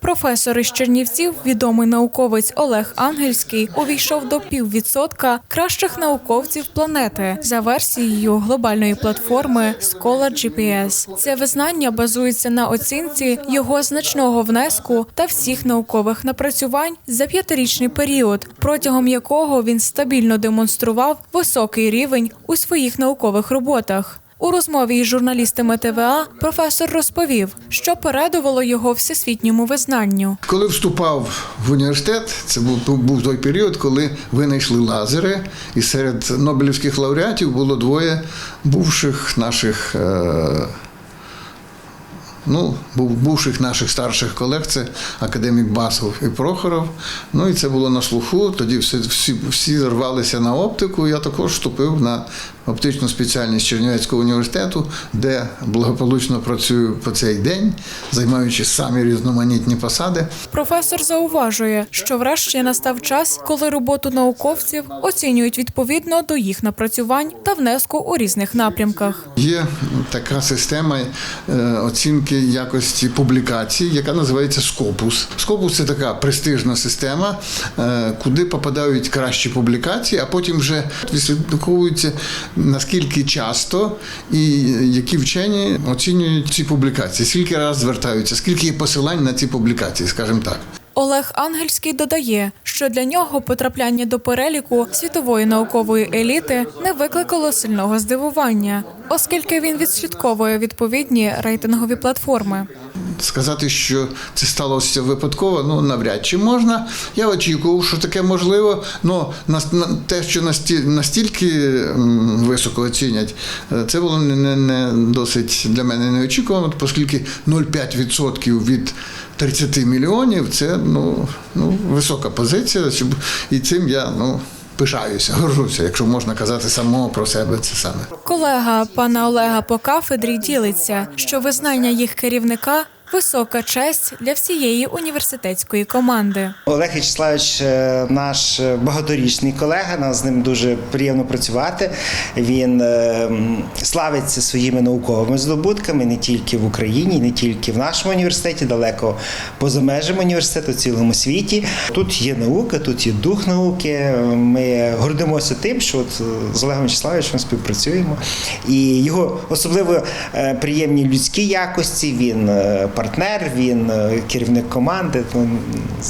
Професор із Чернівців, відомий науковець Олег Ангельський, увійшов до піввідсотка кращих науковців планети за версією глобальної платформи Scholar GPS. Це визнання базується на оцінці його значного внеску та всіх наукових напрацювань за п'ятирічний період, протягом якого він стабільно демонстрував високий рівень у своїх наукових роботах. У розмові із журналістами ТВА професор розповів, що передувало його всесвітньому визнанню. Коли вступав в університет, це був, був той період, коли винайшли лазери, і серед Нобелівських лауреатів було двоє бувших наших. Е- Ну, був- бувших наших старших колег, це академік Басов і Прохоров. Ну і це було на слуху. Тоді всі, всі, всі рвалися на оптику. Я також вступив на оптичну спеціальність Чернівецького університету, де благополучно працюю по цей день, займаючи самі різноманітні посади. Професор зауважує, що врешті настав час, коли роботу науковців оцінюють відповідно до їх напрацювань та внеску у різних напрямках. Є така система е, оцінки якості публікацій, яка називається Скопус. Скопус – це така престижна система, е, куди попадають кращі публікації, а потім вже відслідковується наскільки часто і які вчені оцінюють ці публікації, скільки раз звертаються, скільки є посилань на ці публікації, скажімо так. Олег Ангельський додає, що для нього потрапляння до переліку світової наукової еліти не викликало сильного здивування, оскільки він відслідковує відповідні рейтингові платформи. Сказати, що це сталося випадково, ну навряд чи можна. Я очікував, що таке можливо. але те, що насті- настільки високо оцінять, е, це було не, не, не досить для мене неочікувано, оскільки 0,5% від 30 мільйонів це ну, ну, висока позиція. І цим я ну, пишаюся, горжуся, якщо можна казати самого про себе це саме. Колега пана Олега по кафедрі ділиться, що визнання їх керівника висока честь для всієї університетської команди. Олег Вячеславович е, наш е, багаторічний колега. Нам з ним дуже приємно працювати. Він е, славиться своїми науковими здобутками не тільки в Україні, не тільки в нашому університеті, далеко поза межами університету, в цілому світі. Тут є наука, тут є дух науки. Ми гордимося тим, що от з Олегом Вячеславовичем співпрацюємо. І його особливо приємні людські якості. Він партнер, він е, керівник команди. Ну,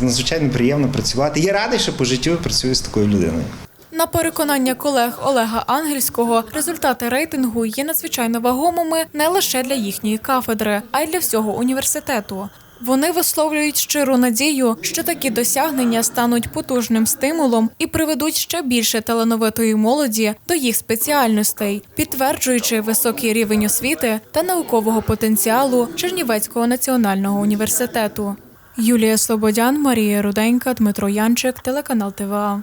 надзвичайно приємно працювати. Я радий, що по життю працюю з такою людиною. На переконання колег Олега Ангельського, результати рейтингу є надзвичайно вагомими не лише для їхньої кафедри, а й для всього університету. Вони висловлюють щиру надію, що такі досягнення стануть потужним стимулом і приведуть ще більше талановитої молоді до їх спеціальностей, підтверджуючи високий рівень освіти та наукового потенціалу Чернівецького національного університету. Юлія Слободян, Марія Руденька, Дмитро Янчик, телеканал ТВА.